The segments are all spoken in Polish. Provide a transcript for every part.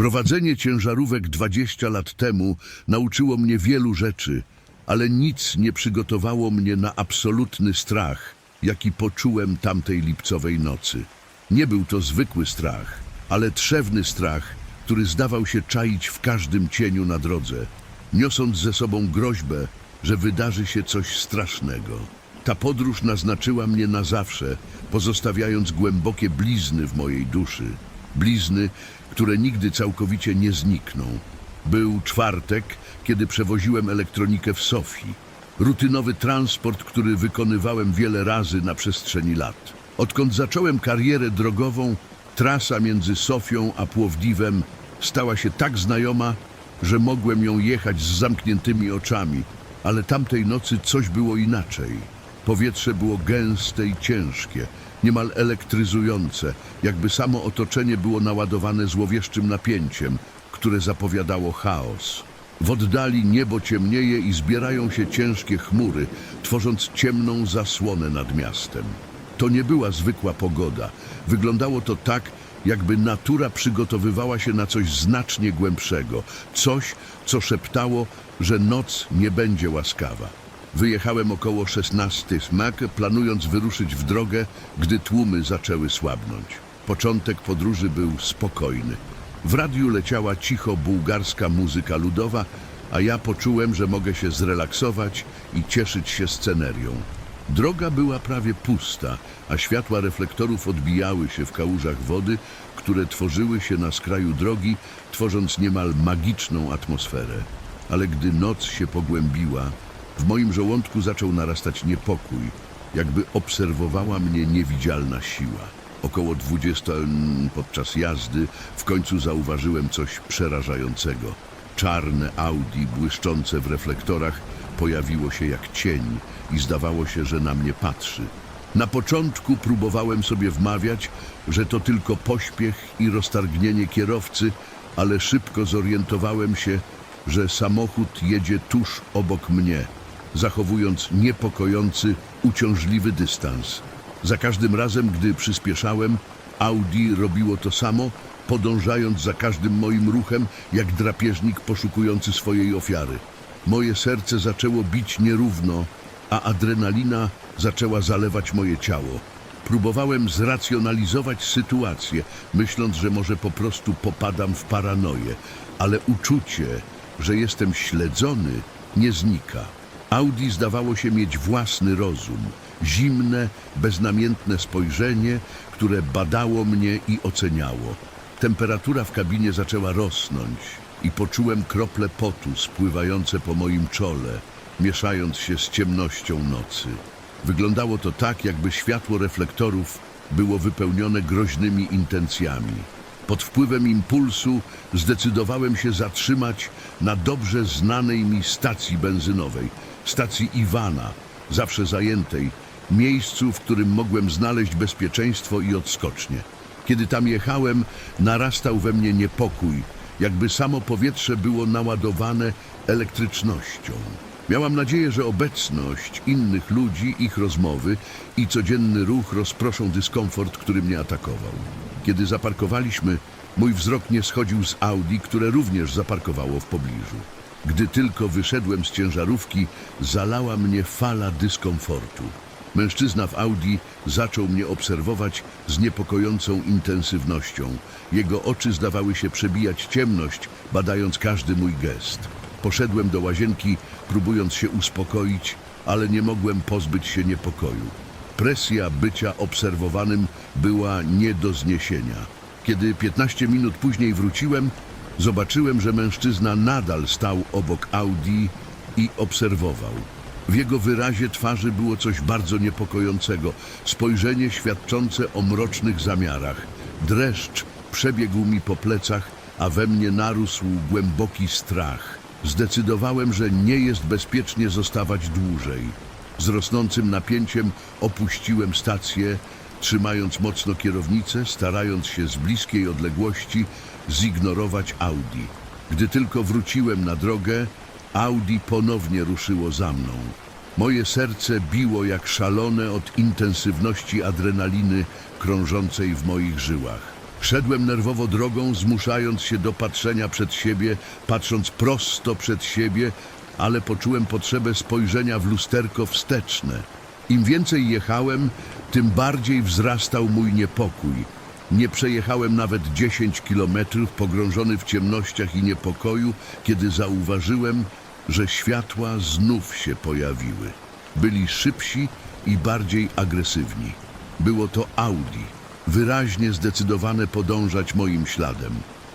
Prowadzenie ciężarówek 20 lat temu nauczyło mnie wielu rzeczy, ale nic nie przygotowało mnie na absolutny strach, jaki poczułem tamtej lipcowej nocy. Nie był to zwykły strach, ale trzewny strach, który zdawał się czaić w każdym cieniu na drodze, niosąc ze sobą groźbę, że wydarzy się coś strasznego. Ta podróż naznaczyła mnie na zawsze, pozostawiając głębokie blizny w mojej duszy. Blizny, które nigdy całkowicie nie znikną. Był czwartek, kiedy przewoziłem elektronikę w Sofii. Rutynowy transport, który wykonywałem wiele razy na przestrzeni lat. Odkąd zacząłem karierę drogową, trasa między Sofią a Płowdiwem stała się tak znajoma, że mogłem ją jechać z zamkniętymi oczami, ale tamtej nocy coś było inaczej. Powietrze było gęste i ciężkie, niemal elektryzujące, jakby samo otoczenie było naładowane złowieszczym napięciem, które zapowiadało chaos. W oddali niebo ciemnieje i zbierają się ciężkie chmury, tworząc ciemną zasłonę nad miastem. To nie była zwykła pogoda. Wyglądało to tak, jakby natura przygotowywała się na coś znacznie głębszego, coś, co szeptało, że noc nie będzie łaskawa. Wyjechałem około 16 smak, planując wyruszyć w drogę, gdy tłumy zaczęły słabnąć. Początek podróży był spokojny. W radiu leciała cicho bułgarska muzyka ludowa, a ja poczułem, że mogę się zrelaksować i cieszyć się scenerią. Droga była prawie pusta, a światła reflektorów odbijały się w kałużach wody, które tworzyły się na skraju drogi, tworząc niemal magiczną atmosferę. Ale gdy noc się pogłębiła, w moim żołądku zaczął narastać niepokój, jakby obserwowała mnie niewidzialna siła. Około 20 mm, podczas jazdy w końcu zauważyłem coś przerażającego. Czarne Audi błyszczące w reflektorach pojawiło się jak cień i zdawało się, że na mnie patrzy. Na początku próbowałem sobie wmawiać, że to tylko pośpiech i roztargnienie kierowcy, ale szybko zorientowałem się, że samochód jedzie tuż obok mnie, zachowując niepokojący, uciążliwy dystans. Za każdym razem, gdy przyspieszałem, Audi robiło to samo, podążając za każdym moim ruchem, jak drapieżnik poszukujący swojej ofiary. Moje serce zaczęło bić nierówno, a adrenalina zaczęła zalewać moje ciało. Próbowałem zracjonalizować sytuację, myśląc, że może po prostu popadam w paranoję, ale uczucie, że jestem śledzony, nie znika. Audi zdawało się mieć własny rozum, zimne, beznamiętne spojrzenie, które badało mnie i oceniało. Temperatura w kabinie zaczęła rosnąć i poczułem krople potu spływające po moim czole, mieszając się z ciemnością nocy. Wyglądało to tak, jakby światło reflektorów było wypełnione groźnymi intencjami. Pod wpływem impulsu zdecydowałem się zatrzymać na dobrze znanej mi stacji benzynowej, stacji Iwana, zawsze zajętej, miejscu, w którym mogłem znaleźć bezpieczeństwo i odskocznie. Kiedy tam jechałem, narastał we mnie niepokój, jakby samo powietrze było naładowane elektrycznością. Miałam nadzieję, że obecność innych ludzi, ich rozmowy i codzienny ruch rozproszą dyskomfort, który mnie atakował. Kiedy zaparkowaliśmy, mój wzrok nie schodził z Audi, które również zaparkowało w pobliżu. Gdy tylko wyszedłem z ciężarówki, zalała mnie fala dyskomfortu. Mężczyzna w Audi zaczął mnie obserwować z niepokojącą intensywnością. Jego oczy zdawały się przebijać ciemność, badając każdy mój gest. Poszedłem do łazienki, próbując się uspokoić, ale nie mogłem pozbyć się niepokoju. Presja bycia obserwowanym była nie do zniesienia. Kiedy 15 minut później wróciłem, zobaczyłem, że mężczyzna nadal stał obok Audi i obserwował. W jego wyrazie twarzy było coś bardzo niepokojącego, spojrzenie świadczące o mrocznych zamiarach. Dreszcz przebiegł mi po plecach, a we mnie narósł głęboki strach. Zdecydowałem, że nie jest bezpiecznie zostawać dłużej. Z rosnącym napięciem opuściłem stację, trzymając mocno kierownicę, starając się z bliskiej odległości zignorować Audi. Gdy tylko wróciłem na drogę, Audi ponownie ruszyło za mną. Moje serce biło jak szalone od intensywności adrenaliny krążącej w moich żyłach. Szedłem nerwowo drogą, zmuszając się do patrzenia przed siebie, patrząc prosto przed siebie, ale poczułem potrzebę spojrzenia w lusterko wsteczne. Im więcej jechałem, tym bardziej wzrastał mój niepokój. Nie przejechałem nawet 10 kilometrów pogrążony w ciemnościach i niepokoju, kiedy zauważyłem, że światła znów się pojawiły. Byli szybsi i bardziej agresywni. Było to Audi, wyraźnie zdecydowane podążać moim śladem.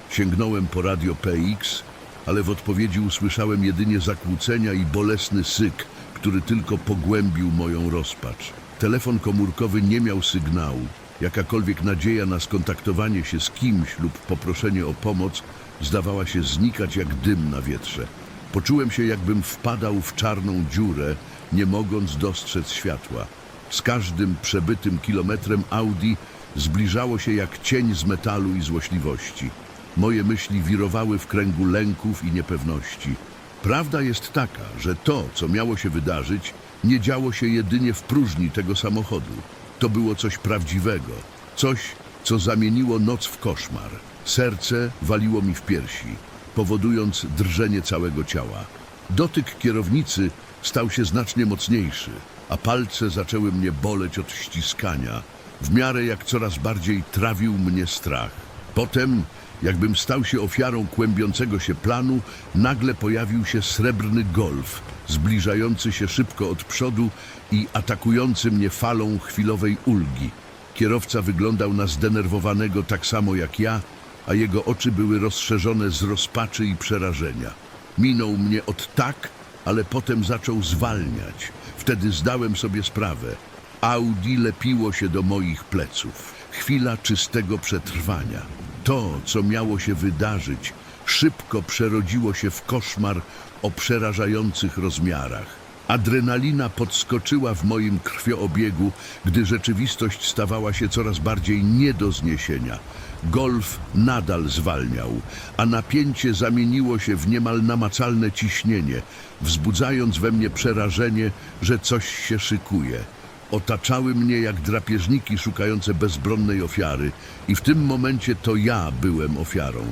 Sięgnąłem po radio PX, ale w odpowiedzi usłyszałem jedynie zakłócenia i bolesny syk, który tylko pogłębił moją rozpacz. Telefon komórkowy nie miał sygnału. Jakakolwiek nadzieja na skontaktowanie się z kimś lub poproszenie o pomoc zdawała się znikać jak dym na wietrze. Poczułem się, jakbym wpadał w czarną dziurę, nie mogąc dostrzec światła. Z każdym przebytym kilometrem Audi zbliżało się jak cień z metalu i złośliwości. Moje myśli wirowały w kręgu lęków i niepewności. Prawda jest taka, że to, co miało się wydarzyć, nie działo się jedynie w próżni tego samochodu. To było coś prawdziwego, coś, co zamieniło noc w koszmar. Serce waliło mi w piersi, powodując drżenie całego ciała. Dotyk kierownicy stał się znacznie mocniejszy, a palce zaczęły mnie boleć od ściskania, w miarę jak coraz bardziej trawił mnie strach. Potem, jakbym stał się ofiarą kłębiącego się planu, nagle pojawił się srebrny golf, zbliżający się szybko od przodu i atakujący mnie falą chwilowej ulgi. Kierowca wyglądał na zdenerwowanego tak samo jak ja, a jego oczy były rozszerzone z rozpaczy i przerażenia. Minął mnie od tak, ale potem zaczął zwalniać. Wtedy zdałem sobie sprawę. Audi lepiło się do moich pleców. Chwila czystego przetrwania. To, co miało się wydarzyć, szybko przerodziło się w koszmar o przerażających rozmiarach. Adrenalina podskoczyła w moim krwioobiegu, gdy rzeczywistość stawała się coraz bardziej nie do zniesienia. Golf nadal zwalniał, a napięcie zamieniło się w niemal namacalne ciśnienie, wzbudzając we mnie przerażenie, że coś się szykuje. Otaczały mnie jak drapieżniki szukające bezbronnej ofiary i w tym momencie to ja byłem ofiarą.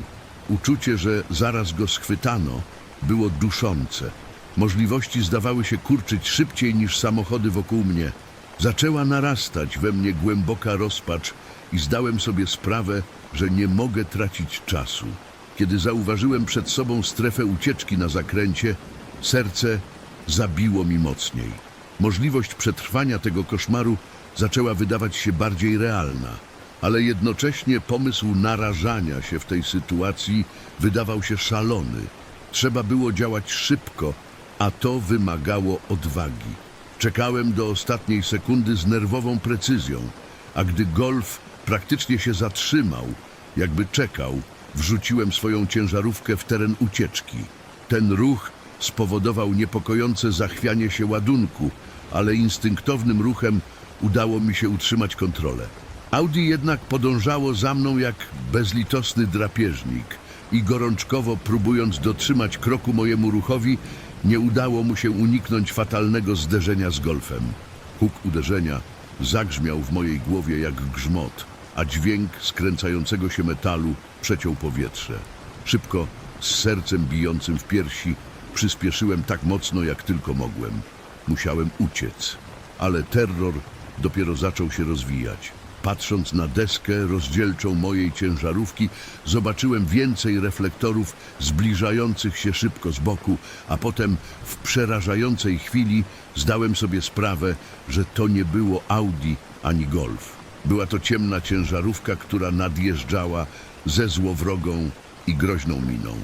Uczucie, że zaraz go schwytano, było duszące. Możliwości zdawały się kurczyć szybciej niż samochody wokół mnie. Zaczęła narastać we mnie głęboka rozpacz i zdałem sobie sprawę, że nie mogę tracić czasu. Kiedy zauważyłem przed sobą strefę ucieczki na zakręcie, serce zabiło mi mocniej. Możliwość przetrwania tego koszmaru zaczęła wydawać się bardziej realna, ale jednocześnie pomysł narażania się w tej sytuacji wydawał się szalony. Trzeba było działać szybko, a to wymagało odwagi. Czekałem do ostatniej sekundy z nerwową precyzją, a gdy golf praktycznie się zatrzymał, jakby czekał, wrzuciłem swoją ciężarówkę w teren ucieczki. Ten ruch spowodował niepokojące zachwianie się ładunku, ale instynktownym ruchem udało mi się utrzymać kontrolę. Audi jednak podążało za mną jak bezlitosny drapieżnik i gorączkowo próbując dotrzymać kroku mojemu ruchowi, nie udało mu się uniknąć fatalnego zderzenia z golfem. Huk uderzenia zagrzmiał w mojej głowie jak grzmot, a dźwięk skręcającego się metalu przeciął powietrze. Szybko, z sercem bijącym w piersi, przyspieszyłem tak mocno, jak tylko mogłem. Musiałem uciec, ale terror dopiero zaczął się rozwijać. Patrząc na deskę rozdzielczą mojej ciężarówki, zobaczyłem więcej reflektorów zbliżających się szybko z boku, a potem w przerażającej chwili zdałem sobie sprawę, że to nie było Audi ani Golf. Była to ciemna ciężarówka, która nadjeżdżała ze złowrogą i groźną miną.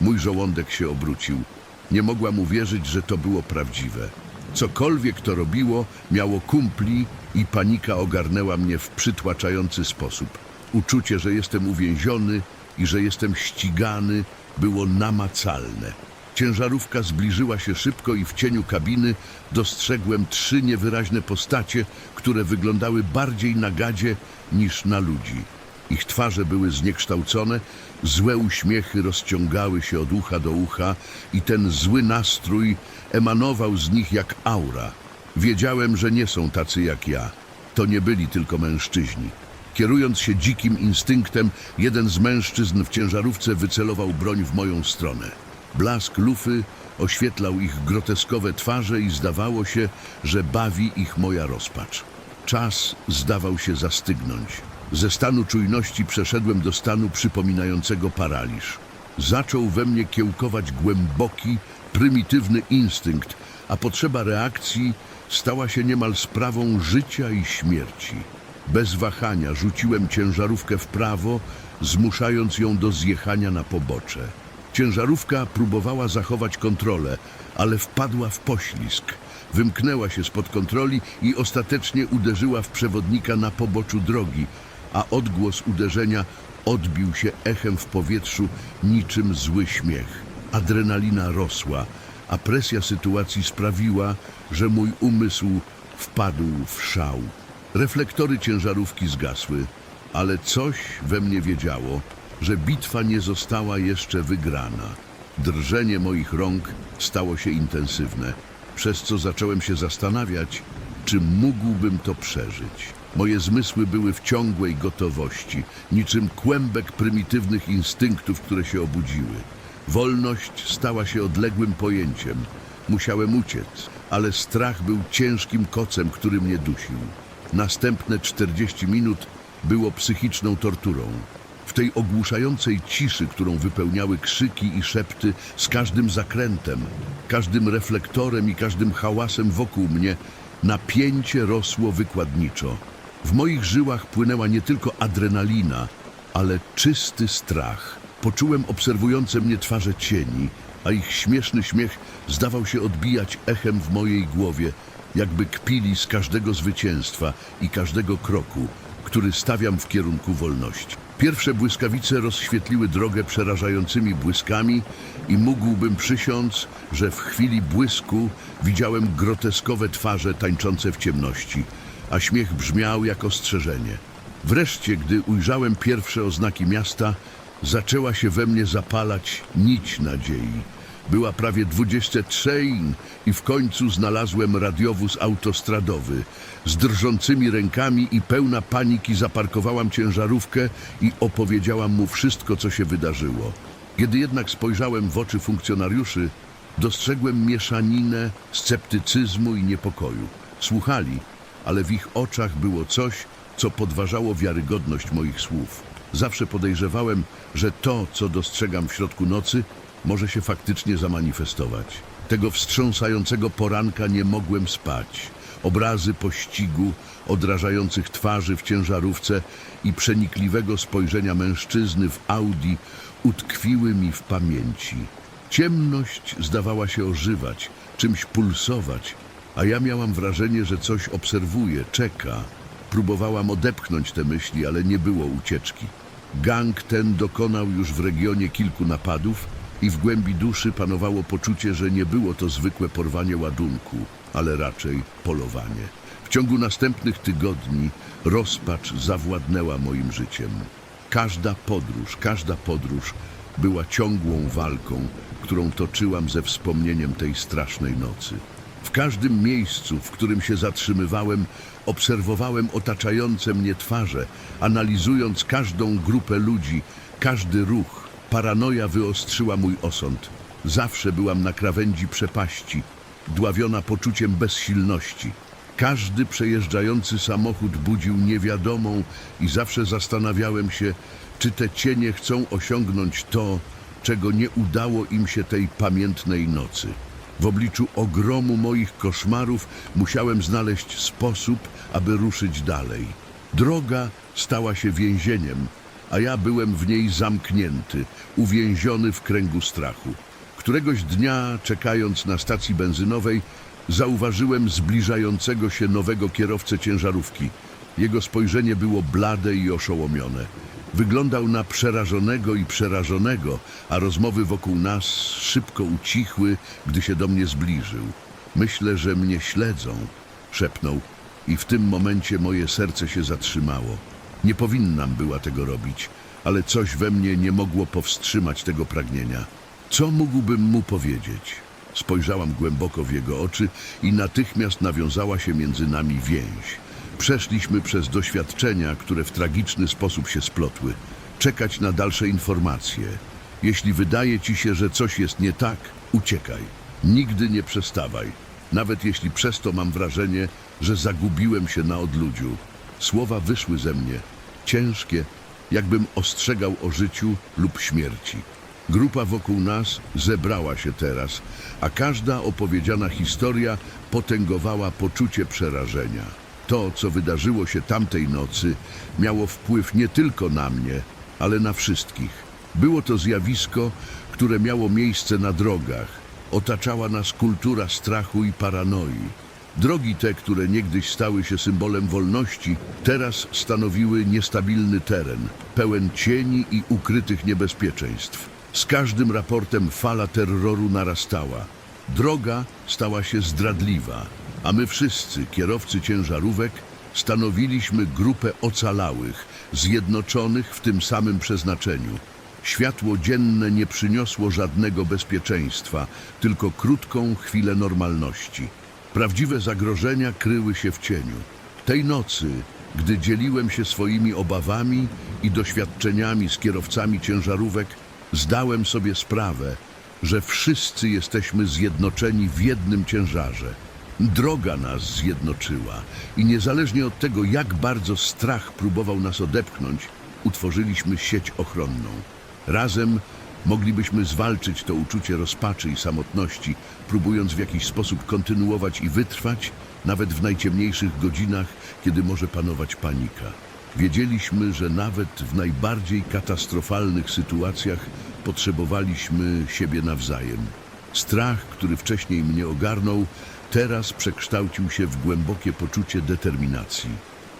Mój żołądek się obrócił. Nie mogłam uwierzyć, że to było prawdziwe. Cokolwiek to robiło, miało kumpli i panika ogarnęła mnie w przytłaczający sposób. Uczucie, że jestem uwięziony i że jestem ścigany, było namacalne. Ciężarówka zbliżyła się szybko i w cieniu kabiny dostrzegłem trzy niewyraźne postacie, które wyglądały bardziej na gadzie niż na ludzi. Ich twarze były zniekształcone, złe uśmiechy rozciągały się od ucha do ucha i ten zły nastrój emanował z nich jak aura. Wiedziałem, że nie są tacy jak ja. To nie byli tylko mężczyźni. Kierując się dzikim instynktem, jeden z mężczyzn w ciężarówce wycelował broń w moją stronę. Blask lufy oświetlał ich groteskowe twarze i zdawało się, że bawi ich moja rozpacz. Czas zdawał się zastygnąć. Ze stanu czujności przeszedłem do stanu przypominającego paraliż. Zaczął we mnie kiełkować głęboki, prymitywny instynkt, a potrzeba reakcji stała się niemal sprawą życia i śmierci. Bez wahania rzuciłem ciężarówkę w prawo, zmuszając ją do zjechania na pobocze. Ciężarówka próbowała zachować kontrolę, ale wpadła w poślizg. Wymknęła się spod kontroli i ostatecznie uderzyła w przewodnika na poboczu drogi, a odgłos uderzenia odbił się echem w powietrzu niczym zły śmiech. Adrenalina rosła, a presja sytuacji sprawiła, że mój umysł wpadł w szał. Reflektory ciężarówki zgasły, ale coś we mnie wiedziało, że bitwa nie została jeszcze wygrana. Drżenie moich rąk stało się intensywne, przez co zacząłem się zastanawiać, czy mógłbym to przeżyć. Moje zmysły były w ciągłej gotowości, niczym kłębek prymitywnych instynktów, które się obudziły. Wolność stała się odległym pojęciem. Musiałem uciec, ale strach był ciężkim kocem, który mnie dusił. Następne 40 minut było psychiczną torturą. W tej ogłuszającej ciszy, którą wypełniały krzyki i szepty z każdym zakrętem, każdym reflektorem i każdym hałasem wokół mnie, napięcie rosło wykładniczo. W moich żyłach płynęła nie tylko adrenalina, ale czysty strach. Poczułem obserwujące mnie twarze cieni, a ich śmieszny śmiech zdawał się odbijać echem w mojej głowie, jakby kpili z każdego zwycięstwa i każdego kroku, który stawiam w kierunku wolności. Pierwsze błyskawice rozświetliły drogę przerażającymi błyskami i mógłbym przysiąc, że w chwili błysku widziałem groteskowe twarze tańczące w ciemności, a śmiech brzmiał jak ostrzeżenie. Wreszcie, gdy ujrzałem pierwsze oznaki miasta, zaczęła się we mnie zapalać nić nadziei. Była prawie 23 i w końcu znalazłem radiowóz autostradowy. Z drżącymi rękami i pełna paniki zaparkowałam ciężarówkę i opowiedziałam mu wszystko, co się wydarzyło. Kiedy jednak spojrzałem w oczy funkcjonariuszy, dostrzegłem mieszaninę sceptycyzmu i niepokoju. Słuchali, ale w ich oczach było coś, co podważało wiarygodność moich słów. Zawsze podejrzewałem, że to, co dostrzegam w środku nocy, może się faktycznie zamanifestować. Tego wstrząsającego poranka nie mogłem spać. Obrazy pościgu, odrażających twarzy w ciężarówce i przenikliwego spojrzenia mężczyzny w Audi utkwiły mi w pamięci. Ciemność zdawała się ożywać, czymś pulsować, a ja miałam wrażenie, że coś obserwuje, czeka. Próbowałam odepchnąć te myśli, ale nie było ucieczki. Gang ten dokonał już w regionie kilku napadów i w głębi duszy panowało poczucie, że nie było to zwykłe porwanie ładunku, ale raczej polowanie. W ciągu następnych tygodni rozpacz zawładnęła moim życiem. Każda podróż, każda podróż była ciągłą walką, którą toczyłam ze wspomnieniem tej strasznej nocy. W każdym miejscu, w którym się zatrzymywałem, obserwowałem otaczające mnie twarze, analizując każdą grupę ludzi, każdy ruch. Paranoja wyostrzyła mój osąd. Zawsze byłam na krawędzi przepaści, dławiona poczuciem bezsilności. Każdy przejeżdżający samochód budził niewiadomą i zawsze zastanawiałem się, czy te cienie chcą osiągnąć to, czego nie udało im się tej pamiętnej nocy. W obliczu ogromu moich koszmarów musiałem znaleźć sposób, aby ruszyć dalej. Droga stała się więzieniem, a ja byłem w niej zamknięty, uwięziony w kręgu strachu. Któregoś dnia, czekając na stacji benzynowej, zauważyłem zbliżającego się nowego kierowcę ciężarówki. Jego spojrzenie było blade i oszołomione. Wyglądał na przerażonego i przerażonego, a rozmowy wokół nas szybko ucichły, gdy się do mnie zbliżył. Myślę, że mnie śledzą, szepnął, i w tym momencie moje serce się zatrzymało. Nie powinnam była tego robić, ale coś we mnie nie mogło powstrzymać tego pragnienia. Co mógłbym mu powiedzieć? Spojrzałam głęboko w jego oczy i natychmiast nawiązała się między nami więź. Przeszliśmy przez doświadczenia, które w tragiczny sposób się splotły. Czekać na dalsze informacje. Jeśli wydaje ci się, że coś jest nie tak, uciekaj. Nigdy nie przestawaj. Nawet jeśli przez to mam wrażenie, że zagubiłem się na odludziu. Słowa wyszły ze mnie, ciężkie, jakbym ostrzegał o życiu lub śmierci. Grupa wokół nas zebrała się teraz, a każda opowiedziana historia potęgowała poczucie przerażenia. To, co wydarzyło się tamtej nocy, miało wpływ nie tylko na mnie, ale na wszystkich. Było to zjawisko, które miało miejsce na drogach. Otaczała nas kultura strachu i paranoi. Drogi te, które niegdyś stały się symbolem wolności, teraz stanowiły niestabilny teren, pełen cieni i ukrytych niebezpieczeństw. Z każdym raportem fala terroru narastała. Droga stała się zdradliwa, a my wszyscy, kierowcy ciężarówek, stanowiliśmy grupę ocalałych, zjednoczonych w tym samym przeznaczeniu. Światło dzienne nie przyniosło żadnego bezpieczeństwa, tylko krótką chwilę normalności. Prawdziwe zagrożenia kryły się w cieniu. Tej nocy, gdy dzieliłem się swoimi obawami i doświadczeniami z kierowcami ciężarówek, zdałem sobie sprawę, że wszyscy jesteśmy zjednoczeni w jednym ciężarze. Droga nas zjednoczyła i niezależnie od tego, jak bardzo strach próbował nas odepchnąć, utworzyliśmy sieć ochronną. Razem moglibyśmy zwalczyć to uczucie rozpaczy i samotności, próbując w jakiś sposób kontynuować i wytrwać, nawet w najciemniejszych godzinach, kiedy może panować panika. Wiedzieliśmy, że nawet w najbardziej katastrofalnych sytuacjach potrzebowaliśmy siebie nawzajem. Strach, który wcześniej mnie ogarnął, teraz przekształcił się w głębokie poczucie determinacji.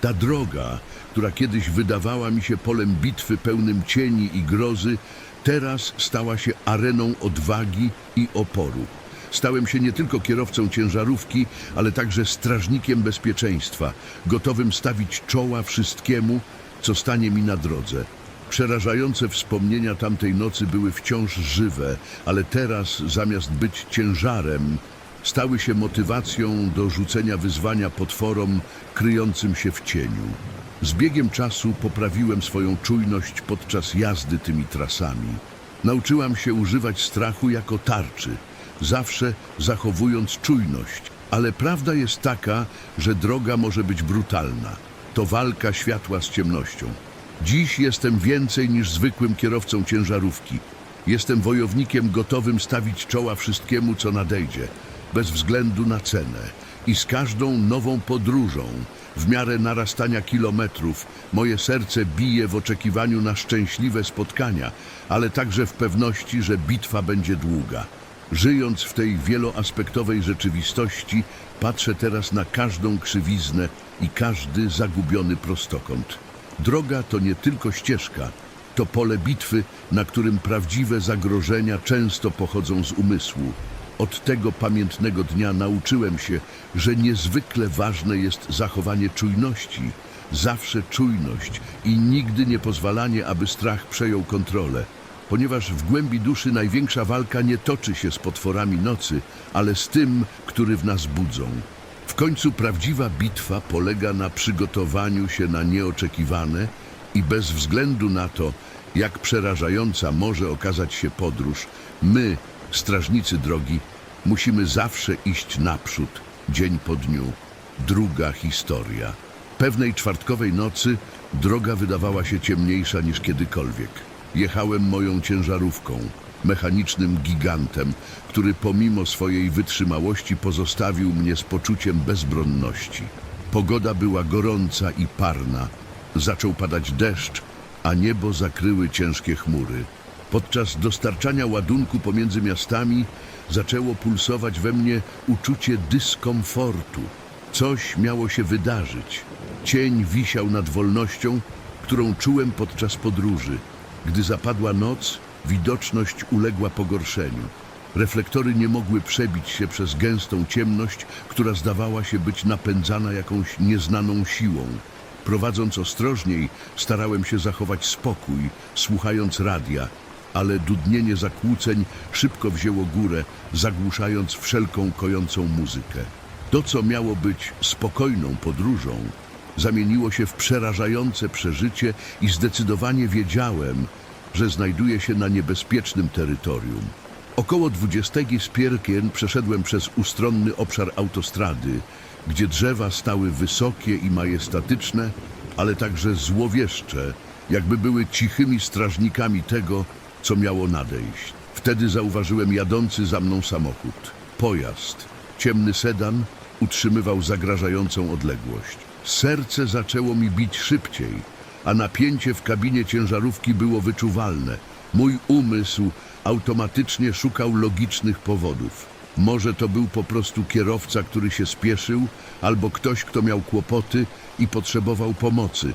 Ta droga, która kiedyś wydawała mi się polem bitwy pełnym cieni i grozy, teraz stała się areną odwagi i oporu. Stałem się nie tylko kierowcą ciężarówki, ale także strażnikiem bezpieczeństwa, gotowym stawić czoła wszystkiemu, co stanie mi na drodze. Przerażające wspomnienia tamtej nocy były wciąż żywe, ale teraz, zamiast być ciężarem, stały się motywacją do rzucenia wyzwania potworom kryjącym się w cieniu. Z biegiem czasu poprawiłem swoją czujność podczas jazdy tymi trasami. Nauczyłam się używać strachu jako tarczy, zawsze zachowując czujność, ale prawda jest taka, że droga może być brutalna. To walka światła z ciemnością. Dziś jestem więcej niż zwykłym kierowcą ciężarówki. Jestem wojownikiem gotowym stawić czoła wszystkiemu, co nadejdzie, bez względu na cenę. I z każdą nową podróżą, w miarę narastania kilometrów, moje serce bije w oczekiwaniu na szczęśliwe spotkania, ale także w pewności, że bitwa będzie długa. Żyjąc w tej wieloaspektowej rzeczywistości, patrzę teraz na każdą krzywiznę i każdy zagubiony prostokąt. Droga to nie tylko ścieżka, to pole bitwy, na którym prawdziwe zagrożenia często pochodzą z umysłu. Od tego pamiętnego dnia nauczyłem się, że niezwykle ważne jest zachowanie czujności, zawsze czujność i nigdy nie pozwalanie, aby strach przejął kontrolę. Ponieważ w głębi duszy największa walka nie toczy się z potworami nocy, ale z tym, który w nas budzą. W końcu prawdziwa bitwa polega na przygotowaniu się na nieoczekiwane i bez względu na to, jak przerażająca może okazać się podróż, my, strażnicy drogi, musimy zawsze iść naprzód, dzień po dniu. Druga historia. Pewnej czwartkowej nocy droga wydawała się ciemniejsza niż kiedykolwiek. Jechałem moją ciężarówką, mechanicznym gigantem, który pomimo swojej wytrzymałości pozostawił mnie z poczuciem bezbronności. Pogoda była gorąca i parna. Zaczął padać deszcz, a niebo zakryły ciężkie chmury. Podczas dostarczania ładunku pomiędzy miastami zaczęło pulsować we mnie uczucie dyskomfortu. Coś miało się wydarzyć. Cień wisiał nad wolnością, którą czułem podczas podróży. Gdy zapadła noc, widoczność uległa pogorszeniu. Reflektory nie mogły przebić się przez gęstą ciemność, która zdawała się być napędzana jakąś nieznaną siłą. Prowadząc ostrożniej, starałem się zachować spokój, słuchając radia, ale dudnienie zakłóceń szybko wzięło górę, zagłuszając wszelką kojącą muzykę. To, co miało być spokojną podróżą, zamieniło się w przerażające przeżycie i zdecydowanie wiedziałem, że znajduję się na niebezpiecznym terytorium. Około 20 z Pierkien przeszedłem przez ustronny obszar autostrady, gdzie drzewa stały wysokie i majestatyczne, ale także złowieszcze, jakby były cichymi strażnikami tego, co miało nadejść. Wtedy zauważyłem jadący za mną samochód. Pojazd, ciemny sedan, utrzymywał zagrażającą odległość. Serce zaczęło mi bić szybciej, a napięcie w kabinie ciężarówki było wyczuwalne. Mój umysł automatycznie szukał logicznych powodów. Może to był po prostu kierowca, który się spieszył, albo ktoś, kto miał kłopoty i potrzebował pomocy.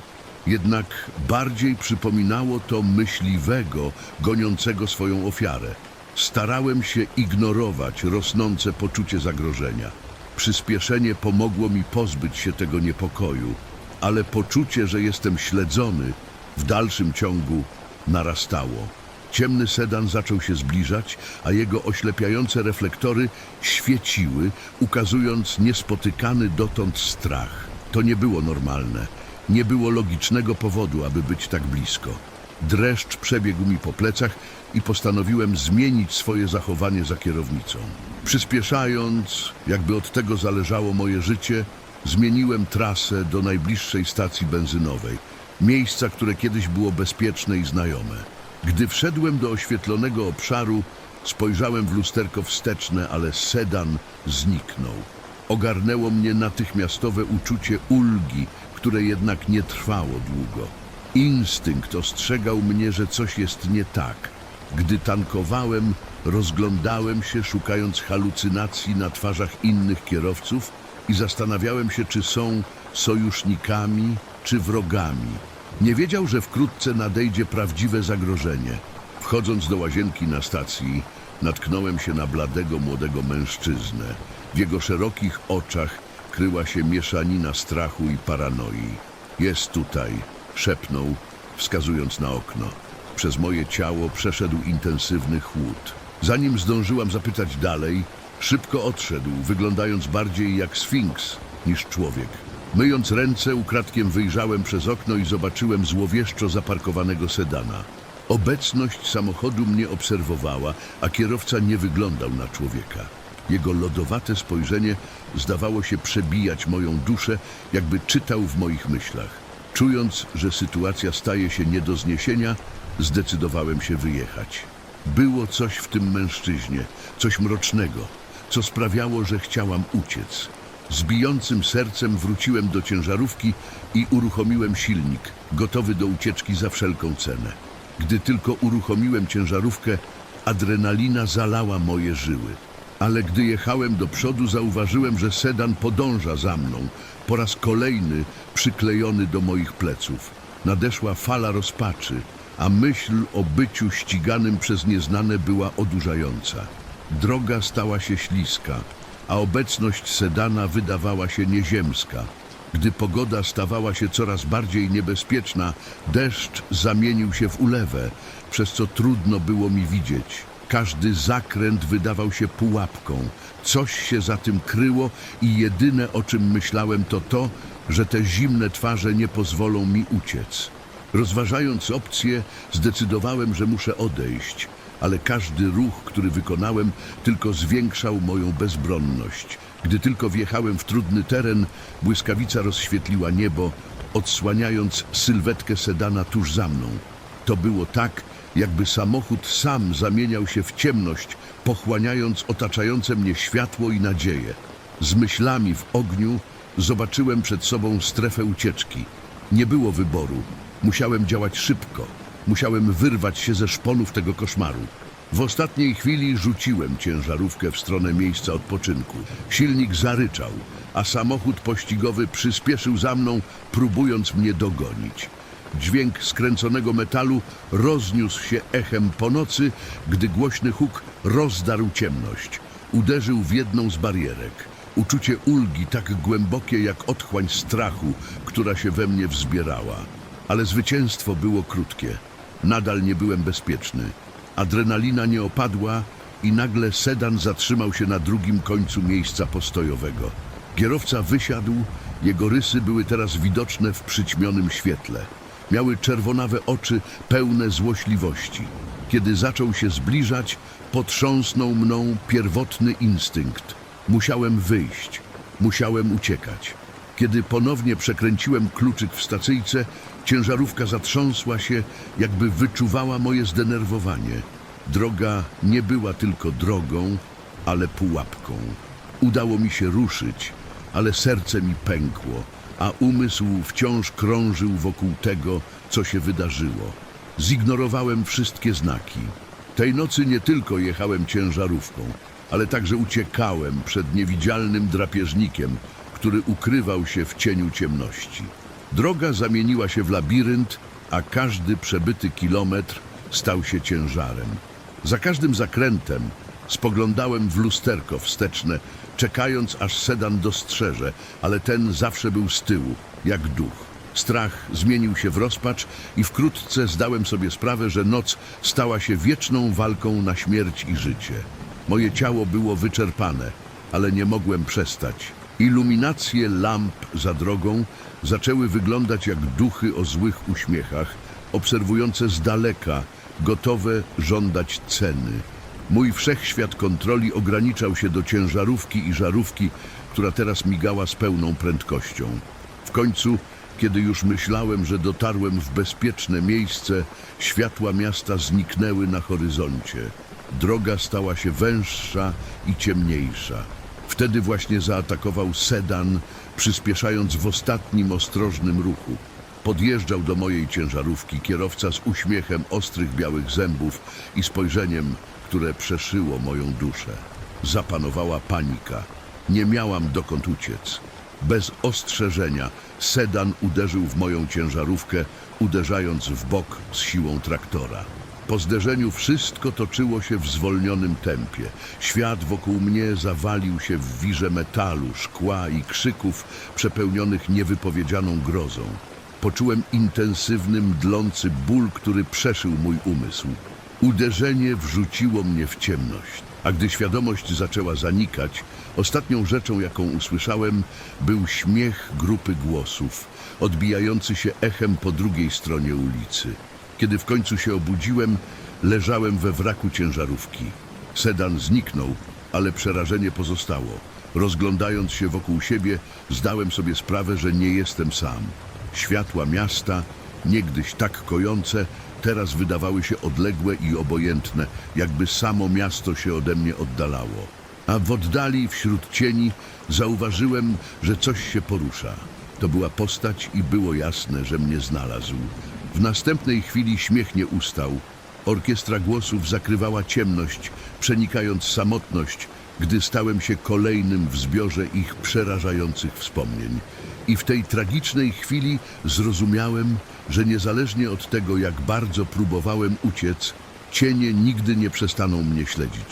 Jednak bardziej przypominało to myśliwego, goniącego swoją ofiarę. Starałem się ignorować rosnące poczucie zagrożenia. Przyspieszenie pomogło mi pozbyć się tego niepokoju, ale poczucie, że jestem śledzony, w dalszym ciągu narastało. Ciemny sedan zaczął się zbliżać, a jego oślepiające reflektory świeciły, ukazując niespotykany dotąd strach. To nie było normalne. Nie było logicznego powodu, aby być tak blisko. Dreszcz przebiegł mi po plecach i postanowiłem zmienić swoje zachowanie za kierownicą. Przyspieszając, jakby od tego zależało moje życie, zmieniłem trasę do najbliższej stacji benzynowej, miejsca, które kiedyś było bezpieczne i znajome. Gdy wszedłem do oświetlonego obszaru, spojrzałem w lusterko wsteczne, ale sedan zniknął. Ogarnęło mnie natychmiastowe uczucie ulgi, które jednak nie trwało długo. Instynkt ostrzegał mnie, że coś jest nie tak. Gdy tankowałem, rozglądałem się, szukając halucynacji na twarzach innych kierowców i zastanawiałem się, czy są sojusznikami, czy wrogami. Nie wiedział, że wkrótce nadejdzie prawdziwe zagrożenie. Wchodząc do łazienki na stacji, natknąłem się na bladego młodego mężczyznę. W jego szerokich oczach kryła się mieszanina strachu i paranoi. Jest tutaj, szepnął, wskazując na okno. Przez moje ciało przeszedł intensywny chłód. Zanim zdążyłam zapytać dalej, szybko odszedł, wyglądając bardziej jak sfinks niż człowiek. Myjąc ręce, ukradkiem wyjrzałem przez okno i zobaczyłem złowieszczo zaparkowanego sedana. Obecność samochodu mnie obserwowała, a kierowca nie wyglądał na człowieka. Jego lodowate spojrzenie zdawało się przebijać moją duszę, jakby czytał w moich myślach. Czując, że sytuacja staje się nie do zniesienia, zdecydowałem się wyjechać. Było coś w tym mężczyźnie, coś mrocznego, co sprawiało, że chciałam uciec. Z bijącym sercem wróciłem do ciężarówki i uruchomiłem silnik, gotowy do ucieczki za wszelką cenę. Gdy tylko uruchomiłem ciężarówkę, adrenalina zalała moje żyły. Ale gdy jechałem do przodu, zauważyłem, że sedan podąża za mną, po raz kolejny przyklejony do moich pleców. Nadeszła fala rozpaczy, a myśl o byciu ściganym przez nieznane była odurzająca. Droga stała się śliska, a obecność sedana wydawała się nieziemska. Gdy pogoda stawała się coraz bardziej niebezpieczna, deszcz zamienił się w ulewę, przez co trudno było mi widzieć. Każdy zakręt wydawał się pułapką. Coś się za tym kryło i jedyne o czym myślałem to to, że te zimne twarze nie pozwolą mi uciec. Rozważając opcję, zdecydowałem, że muszę odejść, ale każdy ruch, który wykonałem, tylko zwiększał moją bezbronność. Gdy tylko wjechałem w trudny teren, błyskawica rozświetliła niebo, odsłaniając sylwetkę sedana tuż za mną. To było tak, jakby samochód sam zamieniał się w ciemność, pochłaniając otaczające mnie światło i nadzieję. Z myślami w ogniu zobaczyłem przed sobą strefę ucieczki. Nie było wyboru. Musiałem działać szybko. Musiałem wyrwać się ze szponów tego koszmaru. W ostatniej chwili rzuciłem ciężarówkę w stronę miejsca odpoczynku. Silnik zaryczał, a samochód pościgowy przyspieszył za mną, próbując mnie dogonić. Dźwięk skręconego metalu rozniósł się echem po nocy, gdy głośny huk rozdarł ciemność. Uderzył w jedną z barierek. Uczucie ulgi tak głębokie jak otchłań strachu, która się we mnie wzbierała. Ale zwycięstwo było krótkie. Nadal nie byłem bezpieczny. Adrenalina nie opadła i nagle sedan zatrzymał się na drugim końcu miejsca postojowego. Kierowca wysiadł Jego rysy były teraz widoczne w przyćmionym świetle. Miały czerwonawe oczy pełne złośliwości. Kiedy zaczął się zbliżać, potrząsnął mną pierwotny instynkt. Musiałem wyjść, musiałem uciekać. Kiedy ponownie przekręciłem kluczyk w stacyjce, ciężarówka zatrząsła się, jakby wyczuwała moje zdenerwowanie. Droga nie była tylko drogą, ale pułapką. Udało mi się ruszyć, ale serce mi pękło, a umysł wciąż krążył wokół tego, co się wydarzyło. Zignorowałem wszystkie znaki. Tej nocy nie tylko jechałem ciężarówką, ale także uciekałem przed niewidzialnym drapieżnikiem, który ukrywał się w cieniu ciemności. Droga zamieniła się w labirynt, a każdy przebyty kilometr stał się ciężarem. Za każdym zakrętem spoglądałem w lusterko wsteczne, czekając aż sedan dostrzeże, ale ten zawsze był z tyłu, jak duch. Strach zmienił się w rozpacz i wkrótce zdałem sobie sprawę, że noc stała się wieczną walką na śmierć i życie. Moje ciało było wyczerpane, ale nie mogłem przestać. Iluminacje lamp za drogą zaczęły wyglądać jak duchy o złych uśmiechach, obserwujące z daleka, gotowe żądać ceny. Mój wszechświat kontroli ograniczał się do ciężarówki i żarówki, która teraz migała z pełną prędkością. W końcu, kiedy już myślałem, że dotarłem w bezpieczne miejsce, światła miasta zniknęły na horyzoncie. Droga stała się węższa i ciemniejsza. Wtedy właśnie zaatakował sedan, przyspieszając w ostatnim ostrożnym ruchu. Podjeżdżał do mojej ciężarówki kierowca z uśmiechem ostrych białych zębów i spojrzeniem, które przeszyło moją duszę. Zapanowała panika. Nie miałam dokąd uciec. Bez ostrzeżenia sedan uderzył w moją ciężarówkę, uderzając w bok z siłą traktora. Po zderzeniu wszystko toczyło się w zwolnionym tempie. Świat wokół mnie zawalił się w wirze metalu, szkła i krzyków przepełnionych niewypowiedzianą grozą. Poczułem intensywny, mdlący ból, który przeszył mój umysł. Uderzenie wrzuciło mnie w ciemność, a gdy świadomość zaczęła zanikać, ostatnią rzeczą, jaką usłyszałem, był śmiech grupy głosów, odbijający się echem po drugiej stronie ulicy. Kiedy w końcu się obudziłem, leżałem we wraku ciężarówki. Sedan zniknął, ale przerażenie pozostało. Rozglądając się wokół siebie, zdałem sobie sprawę, że nie jestem sam. Światła miasta, niegdyś tak kojące, teraz wydawały się odległe i obojętne, jakby samo miasto się ode mnie oddalało. A w oddali, wśród cieni, zauważyłem, że coś się porusza. To była postać i było jasne, że mnie znalazł. W następnej chwili śmiech nie ustał. Orkiestra głosów zakrywała ciemność, przenikając samotność, gdy stałem się kolejnym w zbiorze ich przerażających wspomnień. I w tej tragicznej chwili zrozumiałem, że niezależnie od tego, jak bardzo próbowałem uciec, cienie nigdy nie przestaną mnie śledzić.